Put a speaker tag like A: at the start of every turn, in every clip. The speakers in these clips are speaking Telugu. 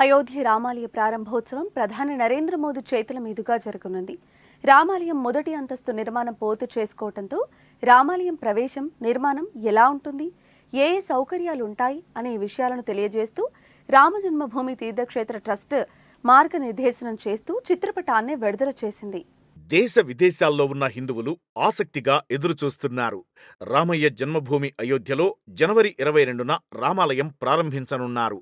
A: అయోధ్య రామాలయ ప్రారంభోత్సవం ప్రధాని నరేంద్ర మోదీ చేతుల మీదుగా జరగనుంది. రామాలయం మొదటి అంతస్తు నిర్మాణం పూర్తి చేసుకోవడంతో రామాలయం ప్రవేశం నిర్మాణం ఎలా ఉంటుంది ఏ ఏ సౌకర్యాలు ఉంటాయి అనే విషయాలను తెలియజేస్తూ రామజన్మభూమి తీర్థక్షేత్ర ట్రస్ట్ మార్గనిర్దేశనం చేస్తూ చిత్రపటాన్ని విడుదల చేసింది.
B: దేశ విదేశాల్లో ఉన్న హిందువులు ఆసక్తిగా ఎదురుచూస్తున్నారు. రామయ్య జన్మభూమి అయోధ్యలో జనవరి ఇరవై రెండున రామాలయం ప్రారంభించనున్నారు.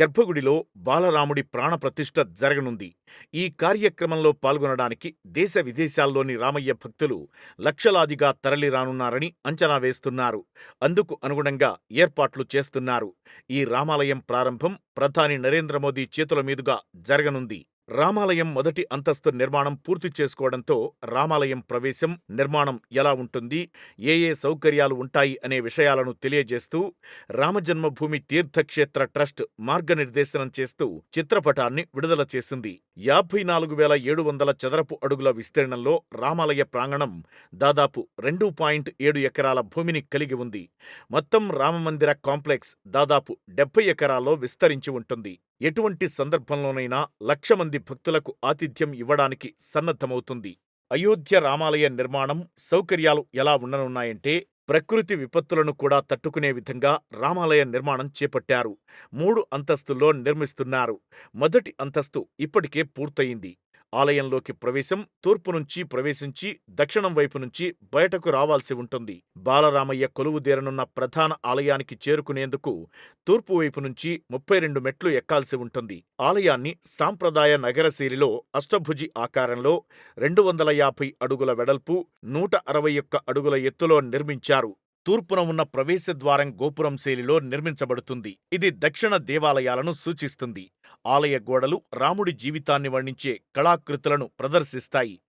B: గర్భగుడిలో బాలరాముడి ప్రాణప్రతిష్ఠ జరగనుంది. ఈ కార్యక్రమంలో పాల్గొనడానికి దేశ విదేశాల్లోని రామయ్య భక్తులు లక్షలాదిగా తరలిరానున్నారని అంచనా వేస్తున్నారు. అందుకు అనుగుణంగా ఏర్పాట్లు చేస్తున్నారు. ఈ రామాలయం ప్రారంభం ప్రధాని నరేంద్ర మోదీ చేతుల మీదుగా జరగనుంది. రామాలయం మొదటి అంతస్తు నిర్మాణం పూర్తి చేసుకోవడంతో రామాలయం ప్రవేశం నిర్మాణం ఎలా ఉంటుంది ఏ ఏ సౌకర్యాలు ఉంటాయి అనే విషయాలను తెలియజేస్తూ రామజన్మభూమి తీర్థక్షేత్ర ట్రస్ట్ మార్గనిర్దేశనం చేస్తూ చిత్రపటాన్ని విడుదల చేసింది. యాభై నాలుగు వేల ఏడు వందల చదరపు అడుగుల విస్తీర్ణంలో రామాలయ ప్రాంగణం దాదాపు రెండు పాయింట్ ఏడు ఎకరాల భూమిని కలిగి ఉంది. మొత్తం రామమందిర కాంప్లెక్స్ దాదాపు డెబ్బై ఎకరాల్లో విస్తరించి ఉంటుంది. ఎటువంటి సందర్భంలోనైనా లక్ష మంది భక్తులకు ఆతిథ్యం ఇవ్వడానికి సన్నద్ధమవుతుంది. అయోధ్య రామాలయ నిర్మాణం సౌకర్యాలు ఎలా ఉండనున్నాయంటే ప్రకృతి విపత్తులను కూడా తట్టుకునే విధంగా రామాలయ నిర్మాణం చేపట్టారు. మూడు అంతస్తుల్లో నిర్మిస్తున్నారు. మొదటి అంతస్తు ఇప్పటికే పూర్తయింది. ఆలయంలోకి ప్రవేశం తూర్పు నుంచి ప్రవేశించి దక్షిణం వైపు నుంచి బయటకు రావాల్సి ఉంటుంది. బాలరామయ్య కొలువుదేరనున్న ప్రధాన ఆలయానికి చేరుకునేందుకు తూర్పు వైపు నుంచి ముప్పై రెండు మెట్లు ఎక్కాల్సి ఉంటుంది. ఆలయాన్ని సాంప్రదాయ నగరశైలిలో అష్టభుజి ఆకారంలో రెండు వందల యాభై అడుగుల వెడల్పు నూట అరవై ఒక్క అడుగుల ఎత్తులో నిర్మించారు. తూర్పున ఉన్న ప్రవేశద్వారం గోపురం శైలిలో నిర్మించబడుతుంది. ఇది దక్షిణ దేవాలయాలను సూచిస్తుంది. ఆలయ గోడలు రాముడి జీవితాన్ని వర్ణించే కళాకృతులను ప్రదర్శిస్తాయి.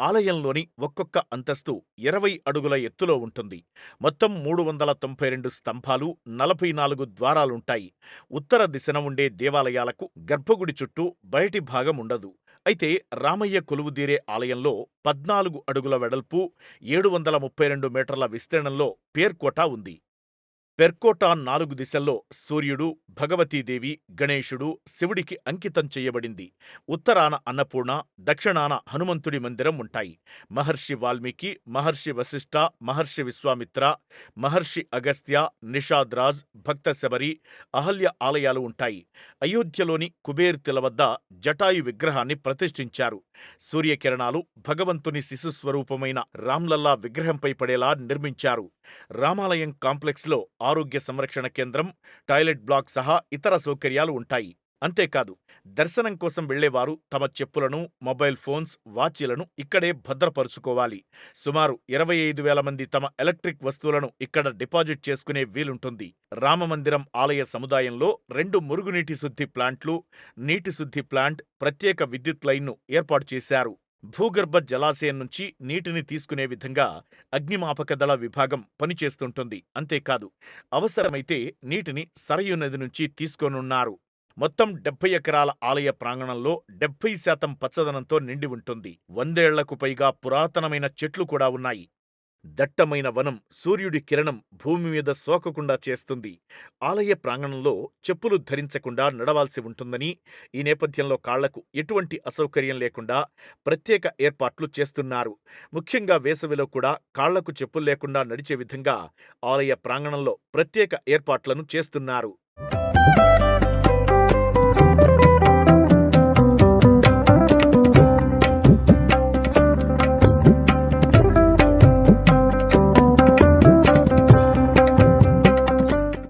B: ఆలయంలోని ఒక్కొక్క అంతస్తు ఇరవై అడుగుల ఎత్తులో ఉంటుంది. మొత్తం మూడు వందల తొంభై రెండు స్తంభాలు నలభై నాలుగు ద్వారాలుంటాయి. ఉత్తర దిశన ఉండే దేవాలయాలకు గర్భగుడి చుట్టూ బయటి భాగం ఉండదు. అయితే రామయ్య కొలువుదీరే ఆలయంలో పద్నాలుగు అడుగుల వెడల్పు ఏడు వందల ముప్పై రెండు మీటర్ల విస్తీర్ణంలో పేర్కోట ఉంది. పెర్కోటాన్ నాలుగు దిశల్లో సూర్యుడు భగవతీదేవి గణేశుడు శివుడికి అంకితం చేయబడింది. ఉత్తరాన అన్నపూర్ణ దక్షిణాన హనుమంతుడి మందిరం ఉంటాయి. మహర్షి వాల్మీకి మహర్షి వశిష్ఠ మహర్షి విశ్వామిత్ర మహర్షి అగస్త్య నిషాద్రాజ్ భక్త శబరి అహల్య ఆలయాలు ఉంటాయి. అయోధ్యలోని కుబేర్ తిల వద్ద జటాయు విగ్రహాన్ని ప్రతిష్ఠించారు. సూర్యకిరణాలు భగవంతుని శిశుస్వరూపమైన రామ్లల్లా విగ్రహంపై పడేలా నిర్మించారు. రామాలయం కాంప్లెక్స్లో ఆరోగ్య సంరక్షణ కేంద్రం టాయిలెట్ బ్లాక్ సహా ఇతర సౌకర్యాలు ఉంటాయి. అంతేకాదు దర్శనం కోసం వెళ్ళేవారు తమ చెప్పులను మొబైల్ ఫోన్స్ వాచీలను ఇక్కడే భద్రపరుచుకోవాలి. సుమారు ఇరవై ఐదు వేల మంది తమ ఎలక్ట్రిక్ వస్తువులను ఇక్కడ డిపాజిట్ చేసుకునే వీలుంటుంది. రామమందిరం ఆలయ సముదాయంలో రెండు మురుగునీటి శుద్ధి ప్లాంట్లు నీటి శుద్ధి ప్లాంట్ ప్రత్యేక విద్యుత్ లైన్ను ఏర్పాటు చేశారు. భూగర్భ జలాశయం నుంచి నీటిని తీసుకునే విధంగా అగ్నిమాపక దళ విభాగం పనిచేస్తుంటుంది. అంతేకాదు అవసరమైతే నీటిని సరయు నది నుంచి తీసుకోనున్నారు. మొత్తం డెబ్బై ఎకరాల ఆలయ ప్రాంగణంలో డెబ్బై శాతం పచ్చదనంతో నిండి ఉంటుంది. వందేళ్ళకు పైగా పురాతనమైన చెట్లు కూడా ఉన్నాయి. దట్టమైన వనం సూర్యుడి కిరణం భూమి మీద సోకకుండా చేస్తుంది. ఆలయ ప్రాంగణంలో చెప్పులు ధరించకుండా నడవాల్సి ఉంటుందని ఈ నేపథ్యంలో కాళ్ళకు ఎటువంటి అసౌకర్యం లేకుండా ప్రత్యేక ఏర్పాట్లు చేస్తున్నారు. ముఖ్యంగా వేసవిలో కూడా కాళ్ళకు చెప్పులు లేకుండా నడిచే విధంగా ఆలయ ప్రాంగణంలో ప్రత్యేక ఏర్పాట్లను చేస్తున్నారు.